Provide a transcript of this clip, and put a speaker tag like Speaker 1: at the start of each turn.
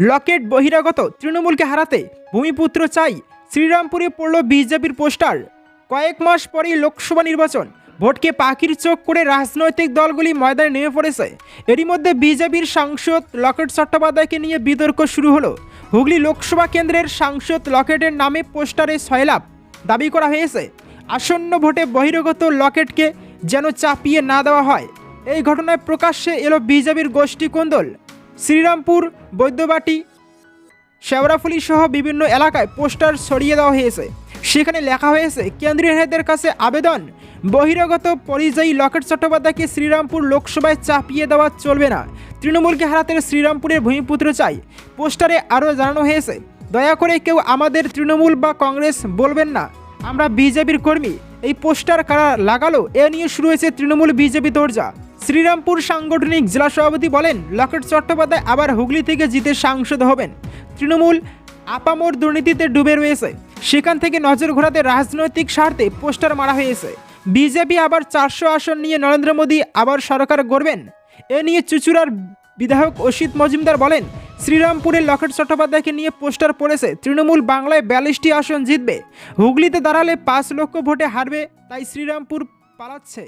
Speaker 1: লকেট বহিরাগত তৃণমূলকে হারাতে ভূমিপুত্র চাই শ্রীরামপুরে পড়ল বিজেপির পোস্টার। কয়েক মাস পরেই লোকসভা নির্বাচন। ভোটকে পাখির চোখ করে রাজনৈতিক দলগুলি ময়দানে নেমে পড়েছে। এরই মধ্যে বিজেপির সাংসদ লকেট চট্টোপাধ্যায়কে নিয়ে বিতর্ক শুরু হলো। হুগলি লোকসভা কেন্দ্রের সাংসদ লকেটের নামে পোস্টারে সয়লাভ দাবি করা হয়েছে। আসন্ন ভোটে বহিরাগত লকেটকে যেন চাপিয়ে না দেওয়া হয়। এই ঘটনায় প্রকাশ্যে এলো বিজেপির গোষ্ঠী কোন্দল শ্রীরামপুর, বৈদ্যবাটি, শেওড়াফুলি সহ বিভিন্ন এলাকায় পোস্টার ছড়িয়ে দেওয়া হয়েছে। সেখানে লেখা হয়েছে কেন্দ্রীয় নেতাদের কাছে আবেদন। বহিরাগত পরিযায়ী লকেট চট্টোপাধ্যায়কে শ্রীরামপুর লোকসভায় চাপিয়ে দেওয়া চলবে না। তৃণমূলকে হারাতে শ্রীরামপুরের ভূমিপুত্র চাই। পোস্টারে আরও জানানো হয়েছে, দয়া করে কেউ আমাদের তৃণমূল বা কংগ্রেস বলবেন না। আমরা বিজেপির কর্মী। এই পোস্টার কারা লাগালো? এ নিয়ে শুরু হয়েছে তৃণমূল বিজেপি তোরজা শ্রীরামপুর সাংগঠনিক জেলা সভাপতি বলেন, লকেট চট্টোপাধ্যায় আবার হুগলি থেকে জিতে সাংসদ হবেন। তৃণমূল আপামোর দুর্নীতিতে ডুবে রয়েছে। সেখান থেকে নজর ঘোরাতে রাজনৈতিক স্বার্থে পোস্টার মারা হয়েছে। বিজেপি আবার চারশো আসন নিয়ে নরেন্দ্র মোদী আবার সরকার গড়বেন। এ নিয়ে চুচুড়ার বিধায়ক অসিত মজুমদার বলেন, শ্রীরামপুরের লকেট চট্টোপাধ্যায়কে নিয়ে পোস্টার পড়েছে, তৃণমূল বাংলায় বিয়াল্লিশটি আসন জিতবে। হুগলিতে দাঁড়ালে পাঁচ লক্ষ ভোটে হারবে, তাই শ্রীরামপুর পালাচ্ছে।